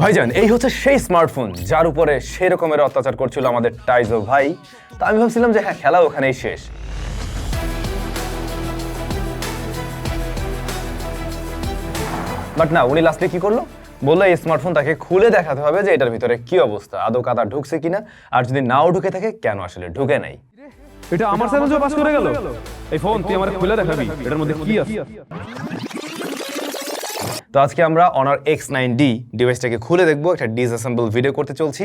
ভাইজান, এই হচ্ছে সেই স্মার্টফোন যার উপরে সেই রকমের অত্যাচার করছিল আমাদের টাইজো ভাই। তা আমি ভাবছিলাম যে হ্যাঁ খেলা ওখানেই শেষ। বাট না, উনি লাস্টে কি করল? বলল, এই স্মার্টফোন তাকে খুলে দেখাতে হবে যে এটার ভিতরে কি অবস্থা, আদৌ কাদা ঢুকছে কিনা, আর যদি নাও ঢুকে থাকে, কেন আসলে ঢুকে নাই? এটা আমার সাথে পাস করে গেল? এই ফোন তুই আমার খুলে দেখাবি, এটার মধ্যে কি আছে? তো আজকে আমরা অনার এক্স নাইন ডি ডিভাইসটাকে খুলে দেখব, একটা ডিসঅ্যাসেম্বল ভিডিও করতে চলছি।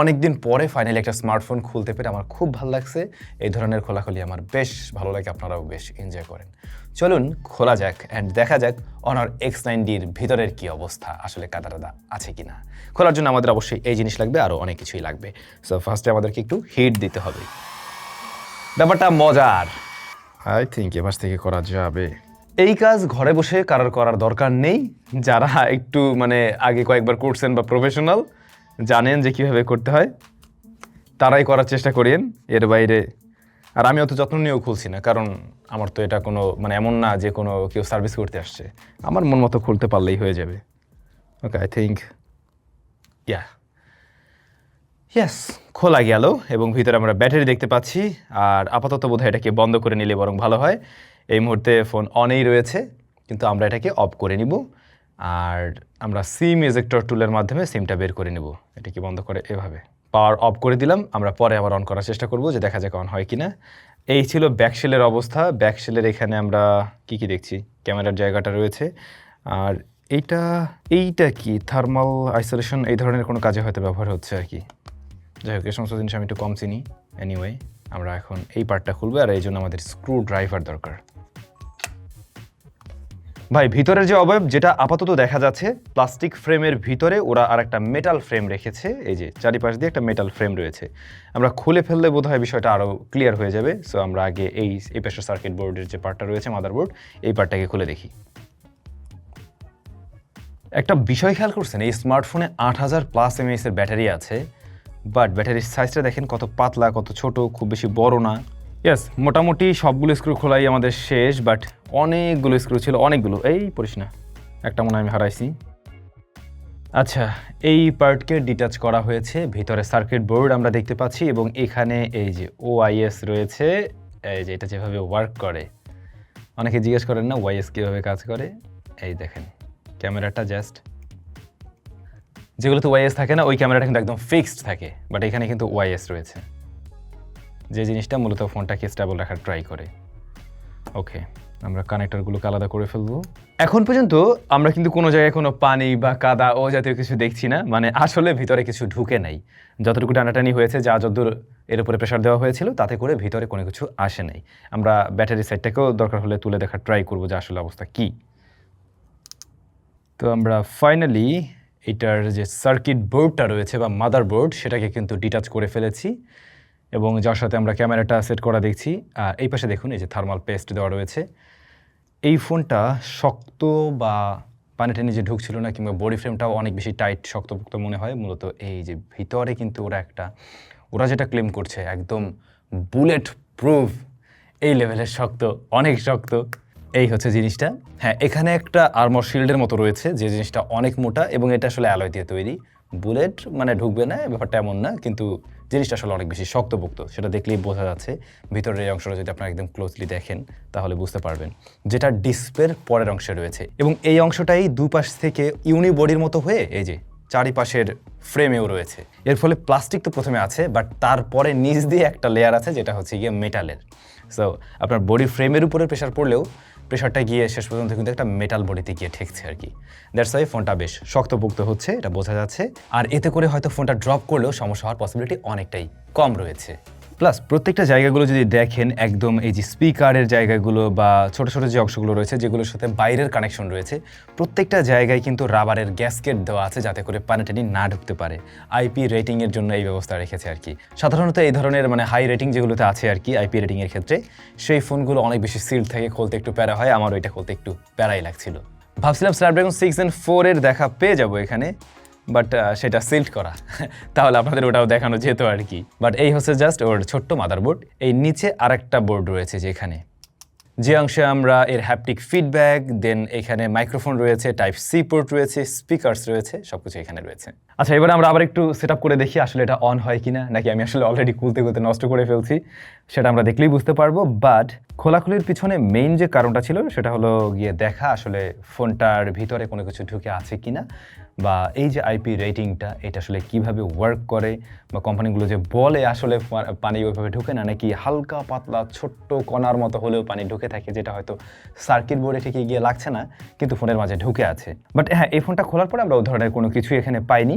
অনেকদিন পরে ফাইনালি একটা স্মার্টফোন খুলতে পেরে আমার খুব ভালো লাগছে। এই ধরনের খোলাখুলি আমার বেশ ভালো লাগে, আপনারাও বেশ এনজয় করেন। চলুন, খোলা যাক অ্যান্ড দেখা যাক অনার এক্স নাইন ডির ভিতরের কী অবস্থা, আসলে কাদা টাদা আছে কি না খোলার জন্য আমাদের অবশ্যই এই জিনিস লাগবে আরও অনেক কিছুই লাগবে। সো ফার্স্টে আমাদেরকে একটু হিট দিতে হবে। ব্যাপারটা মজার। আই থিঙ্ক এবার থেকে করা যাবে। এই কাজ ঘরে বসে কারোর করার দরকার নেই। যারা একটু মানে আগে কয়েকবার করছেন বা প্রফেশনাল জানেন যে কীভাবে করতে হয়। তারাই করার চেষ্টা করেন এর বাইরে। আর আমি অত যত্ন নিয়েও খুলছি না, কারণ আমার তো এটা কোনো মানে এমন না যে কোনো কেউ সার্ভিস করতে আসছে। আমার মন মতো খুলতে পারলেই হয়ে যাবে। ওকে আই থিঙ্ক ইয়া ইয়াস খোলা গেল এবং ভিতরে আমরা ব্যাটারি দেখতে পাচ্ছি। আর আপাতত বোধহয় এটাকে বন্ধ করে নিলে বরং ভালো হয়। এই মুহূর্তে ফোন অনেই রয়েছে, কিন্তু আমরা এটাকে অফ করে নিব, আর আমরা সিম এজেক্টর টুলের মাধ্যমে সিমটা বের করে নেব। এটাকে বন্ধ করে? এভাবে। পাওয়ার অফ করে দিলাম, আমরা পরে আবার অন করার চেষ্টা করব যে দেখা যাক অন হয় কিনা। এই ছিল ব্যাকশেলের অবস্থা। ব্যাকশেলের এখানে আমরা কি কি দেখছি? ক্যামেরার জায়গাটা রয়েছে। আর এইটা এইটা কি? থার্মাল আইসোলেশন এই ধরনের কোনো কাজে হয়তো ব্যবহার হচ্ছে আর কি। যাই হোক, এই সমস্ত জিনিস আমি একটু কম চিনি। এনিওয়ে আমরা এখন এই পার্টটা খুলবো, আর এই জন্য আমাদের স্ক্রু ড্রাইভার দরকার। ভাই, ভিতরের যে অবয়ব, যেটা আপাতত দেখা যাচ্ছে, প্লাস্টিক ফ্রেমের ভিতরে ওরা আর একটা মেটাল ফ্রেম রেখেছে। এই যে চারিপাশ দিয়ে একটা মেটাল ফ্রেম রয়েছে। আমরা খুলে ফেললে বোধহয় বিষয়টা আরও ক্লিয়ার হয়ে যাবে। সো আমরা আগে এই এই পাশের সার্কিট বোর্ডের যে পার্টটা রয়েছে মাদারবোর্ড এই পার্টটাকে খুলে দেখি। একটা বিষয় খেয়াল করছেন, এই স্মার্টফোনে আট হাজার প্লাস এমএএস এর ব্যাটারি আছে বাট ব্যাটারির সাইজটা দেখেন কত পাতলা, কত ছোট, খুব বেশি বড় না। ইয়েস মোটামুটি সবগুলো স্ক্রু খোলাই আমাদের শেষ বাট অনেকগুলো স্ক্রু ছিল, অনেকগুলো। এই পড়িস না, একটা মনে আমি হারাইছি। আচ্ছা এই পার্টকে ডিটাচ করা হয়েছে, ভিতরে সার্কিট বোর্ড আমরা দেখতে পাচ্ছি, এবং এখানে এই যে ও ওআইএস রয়েছে, এই যে এটা যেভাবে ওয়ার্ক করে। অনেকে জিজ্ঞেস করেন না ওয়াইএস কীভাবে কাজ করে? এই দেখেন, ক্যামেরাটা জাস্ট যেগুলোতে ওয়াইএস থাকে না, ওই ক্যামেরাটা কিন্তু একদম ফিক্সড থাকে বাট এখানে কিন্তু ওয়াইএস রয়েছে। যে জিনিসটা মূলত ফোনটাকে স্টেবল রাখার ট্রাই করে। ওকে আমরা কানেক্টরগুলোকে আলাদা করে ফেলব। এখন পর্যন্ত আমরা কিন্তু কোনো জায়গায় কোনো পানি বা কাদা ও জাতীয় কিছু দেখছি না মানে আসলে ভিতরে কিছু ঢুকে নাই। যতটুকু টানাটানি হয়েছে, যা যতদূর এর উপরে প্রেশার দেওয়া হয়েছিল, তাতে করে ভিতরে কোনো কিছু আসে নাই। আমরা ব্যাটারি সাইডটাকেও দরকার হলে তুলে দেখার ট্রাই করব যে আসলে অবস্থা কী। তো আমরা ফাইনালি এটার যে সার্কিট বোর্ডটা রয়েছে বা মাদার বোর্ড সেটাকে কিন্তু ডিটাচ করে ফেলেছি। এবং যার সাথে আমরা ক্যামেরাটা সেট করা দেখছি। আর এই পাশে দেখুন, এই যে থার্মাল পেস্ট দেওয়া রয়েছে। এই ফোনটা শক্ত বা পানি টানি যে ঢুকছিল না, কিংবা বডি ফ্রেমটাও অনেক বেশি টাইট শক্তপোক্ত মনে হয়। মূলত এই যে ভিতরে কিন্তু ওরা একটা, ওরা যেটা ক্লেম করছে, একদম বুলেট প্রুফ এই লেভেলের শক্ত, অনেক শক্ত। এই হচ্ছে জিনিসটা। হ্যাঁ এখানে একটা আর্মর শিল্ডের মতো রয়েছে, যে জিনিসটা অনেক মোটা এবং এটা আসলে অ্যালয় দিয়ে তৈরি। বুলেট মানে ঢুকবে না ব্যাপারটা এমন না, কিন্তু জিনিসটা আসলে অনেক বেশি শক্তপোক্ত, সেটা দেখলেই বোঝা যাচ্ছে। ভিতরের এই অংশটা যদি আপনারা একদম ক্লোজলি দেখেন, তাহলে বুঝতে পারবেন যেটা ডিসপ্লের পরের অংশে রয়েছে। এবং এই অংশটাই দুপাশ থেকে ইউনি বডির মতো হয়ে এই যে চারিপাশের ফ্রেমেও রয়েছে। এর ফলে প্লাস্টিক তো প্রথমে আছে বাট তারপরে নিচ দিয়ে একটা লেয়ার আছে, যেটা হচ্ছে গিয়ে মেটালের সো আপনার বডি ফ্রেমের উপরে প্রেশার পড়লেও প্রেশারটা গিয়ে শেষ পর্যন্ত কিন্তু একটা মেটাল বডিতে গিয়ে ঠেকছে আর কি। দ্যাটস ওয়াই ফোনটা বেশ শক্তপোক্ত হচ্ছে, এটা বোঝা যাচ্ছে। আর এতে করে হয়তো ফোনটা ড্রপ করলেও সমস্যা হওয়ার পসিবিলিটি অনেকটাই কম রয়েছে। প্লাস প্রত্যেকটা জায়গাগুলো যদি দেখেন, একদম এই যে স্পিকারের জায়গাগুলো বা ছোট ছোট যে অংশগুলো রয়েছে, যেগুলোর সাথে বাইরের কানেকশন রয়েছে, প্রত্যেকটা জায়গায় কিন্তু রাবারের গ্যাসকেট দেওয়া আছে যাতে করে পানি টানি না ঢুকতে পারে। আইপি রেটিংয়ের জন্য এই ব্যবস্থা রেখেছে আর কি সাধারণত এই ধরনের মানে হাই রেটিং যেগুলোতে আছে আর কি আইপি রেটিংয়ের ক্ষেত্রে, সেই ফোনগুলো অনেক বেশি সিল থাকে খুলতে একটু প্যারা হয়। আমার ওইটা খুলতে একটু প্যারাই লাগছিল। ভাবছিলাম স্ন্যাপড্রাগন সিক্স অ্যান্ড ফোরের দেখা পেয়ে যাব এখানে। বাট সেটা সিল্ড করা। তাহলে আপনাদের ওটাও দেখানো যেত আর কি। বাট এই হচ্ছে জাস্ট ওর ছোট্ট মাদারবোর্ড এই নিচে আরেকটা বোর্ড রয়েছে যেখানে। যে অংশে আমরা এর হ্যাপটিক ফিডব্যাক দেন এখানে মাইক্রোফোন রয়েছে টাইপ সি পোর্ট রয়েছে স্পিকার্স রয়েছে সব কিছু এখানে রয়েছে। আচ্ছা এবার আমরা আবার একটু সেট করে দেখি আসলে এটা অন হয় কি না নাকি আমি আসলে অলরেডি খুলতে খুলতে নষ্ট করে ফেলছি, সেটা আমরা দেখলেই বুঝতে পারব। বাট খোলাখুলির পিছনে মেইন যে কারণটা ছিল, সেটা হলো গিয়ে দেখা আসলে ফোনটার ভিতরে কোনো কিছু ঢুকে আছে কি না বা এই যে আইপি রেটিংটা এটা আসলে কীভাবে ওয়ার্ক করে, বা কোম্পানিগুলো যে বলে আসলে পানি ওইভাবে ঢুকে না, নাকি হালকা পাতলা ছোট্ট কণার মতো হলেও পানি ঢুকে থাকে, যেটা হয়তো সার্কিট বোর্ডে ঠিকই গিয়ে লাগছে না, কিন্তু ফোনের মাঝে ঢুকে আছে। বাট হ্যাঁ এই ফোনটা খোলার পরে আমরা ও ধরনের কোনো কিছু এখানে পাইনি।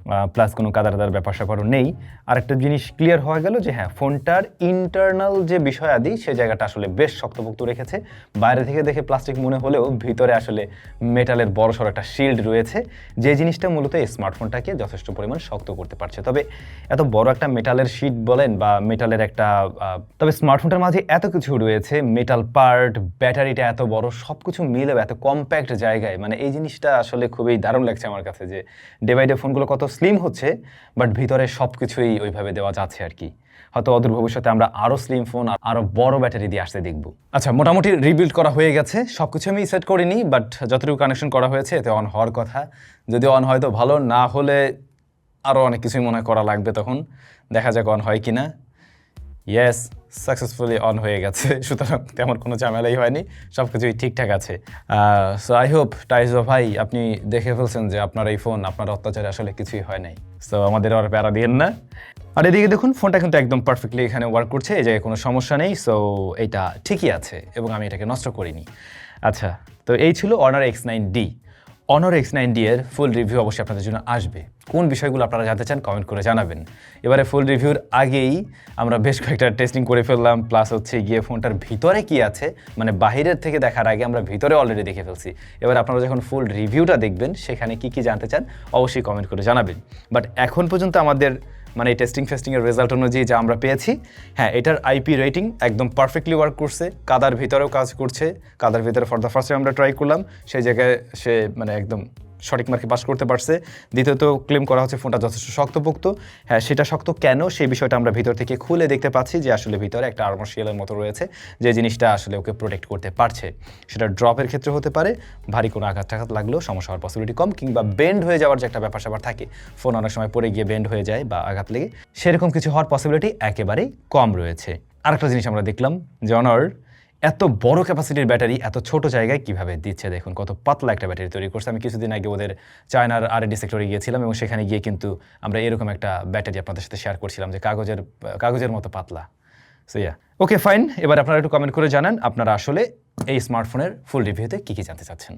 প্লাস কোনো কাদার কাদার ব্যাপার স্যাপারও নেই। আরেকটা জিনিস ক্লিয়ার হয়ে গেল যে হ্যাঁ ফোনটার ইন্টারনাল যে বিষয় আদি সে জায়গাটা আসলে বেশ শক্তপোক্ত রেখেছে। বাইরে থেকে দেখে প্লাস্টিক মনে হলেও ভিতরে আসলে মেটালের বড় সড়ো একটা শিল্ড রয়েছে। যে জিনিসটা মূলত এই স্মার্টফোনটাকে যথেষ্ট পরিমাণ শক্ত করতে পারছে। তবে এত বড় একটা মেটালের শিট বলেন বা মেটালের একটা তবে স্মার্টফোনটার মাঝে এত কিছু রয়েছে মেটাল পার্ট ব্যাটারিটা এত বড় সব কিছু মিলেও এত কম্প্যাক্ট জায়গায় মানে এই জিনিসটা আসলে খুবই দারুণ লাগছে আমার কাছে যে ডে বাই ডে ফোনগুলো কত স্লিম হচ্ছে বাট ভিতরে সব কিছুই ওইভাবে দেওয়া যাচ্ছে আর কি। হয়তো অদূর ভবিষ্যতে আমরা আরও স্লিম ফোন আর আরও বড় ব্যাটারি দিয়ে আসতে দেখব। আচ্ছা মোটামুটি রিবিল্ড করা হয়ে গেছে। সব কিছু আমি সেট করিনি বাট যতটুকু কানেকশন করা হয়েছে, এতে অন হওয়ার কথা। যদি অন হয় তো ভালো, না হলে আরও অনেক কিছুই মনে করা লাগবে তখন। দেখা যাক অন হয় কি না ইয়েস সাকসেসফুলি অন হয়ে গেছে, সুতরাং তেমন কোনো ঝামেলাই হয়নি সব কিছুই ঠিকঠাক আছে। সো আই হোপ টাইজো ভাই, আপনি দেখে ফেলছেন যে আপনার এই ফোন আপনার অত্যাচারে আসলে কিছুই হয় নাই। সো আমাদের আর প্যারা দিয়েন না। আর এদিকে দেখুন ফোনটা কিন্তু একদম পারফেক্টলি এখানে ওয়ার্ক করছে, এই জায়গায় কোনো সমস্যা নেই। সো এটা ঠিকই আছে, এবং আমি এটাকে নষ্ট করিনি। আচ্ছা তো এই ছিল Honor X nine D Honor X nine D এর ফুল রিভিউ অবশ্যই আপনাদের জন্য আসবে। কোন বিষয়গুলো আপনারা জানতে চান কমেন্ট করে জানাবেন। এবারে ফুল রিভিউর আগেই আমরা বেশ কয়েকটা টেস্টিং করে ফেললাম প্লাস হচ্ছে গিয়ে ফোনটার ভিতরে কি আছে মানে বাহিরের থেকে দেখার আগে আমরা ভিতরে অলরেডি দেখে ফেলছি। এবার আপনারা যখন ফুল রিভিউটা দেখবেন, সেখানে কি কি জানতে চান, অবশ্যই কমেন্ট করে জানাবেন। বাট এখন পর্যন্ত আমাদের মানে এই টেস্টিং ফেস্টিংয়ের রেজাল্ট অনুযায়ী যা আমরা পেয়েছি হ্যাঁ এটার আইপি রেটিং একদম পারফেক্টলি ওয়ার্ক করছে, কাদার ভিতরেও কাজ করছে, কাদার ভিতরে ফর দ্য ফার্স্ট টাইম আমরা ট্রাই করলাম, সেই জায়গায় সে মানে একদম সঠিক মার্কে পাস করতে পারছে। দ্বিতীয়ত ক্লেম করা হচ্ছে ফোনটা যথেষ্ট শক্তপোক্ত। হ্যাঁ সেটা শক্ত কেন? সেই বিষয়টা আমরা ভিতর থেকে খুলে দেখতে পাচ্ছি যে আসলে ভিতরে একটা আর্মার্শিয়ালের মতো রয়েছে, যে জিনিসটা আসলে ওকে প্রোটেক্ট করতে পারছে। সেটা ড্রপের ক্ষেত্রে হতে পারে, ভারী কোনো আঘাত টাঘাত লাগলেও সমস্যা হওয়ার পসিবিলিটি কম, কিংবা বেন্ড হয়ে যাওয়ার যে একটা ব্যাপার স্যাপার থাকে ফোন অনেক সময় পড়ে গিয়ে বেন্ড হয়ে যায় বা আঘাত লেগে, সেরকম কিছু হওয়ার পসিবিলিটি একেবারেই কম রয়েছে। আরেকটা জিনিস আমরা দেখলাম, যে অনর এত বড় ক্যাপাসিটির ব্যাটারি এত ছোট জায়গায় কীভাবে দিচ্ছে? দেখুন, কত পাতলা একটা ব্যাটারি তৈরি করছে। আমি কিছুদিন আগে ওদের চায়নার আর ডি সেক্টরে গিয়েছিলাম এবং সেখানে গিয়ে কিন্তু আমরা এরকম একটা ব্যাটারি আপনাদের সাথে শেয়ার করছিলাম যে কাগজের কাগজের মতো পাতলা। সো ইয়া ওকে ফাইন এবার আপনারা একটু কমেন্ট করে জানান আপনারা আসলে এই স্মার্টফোনের ফুল রিভিউতে কী কী জানতে চাচ্ছেন?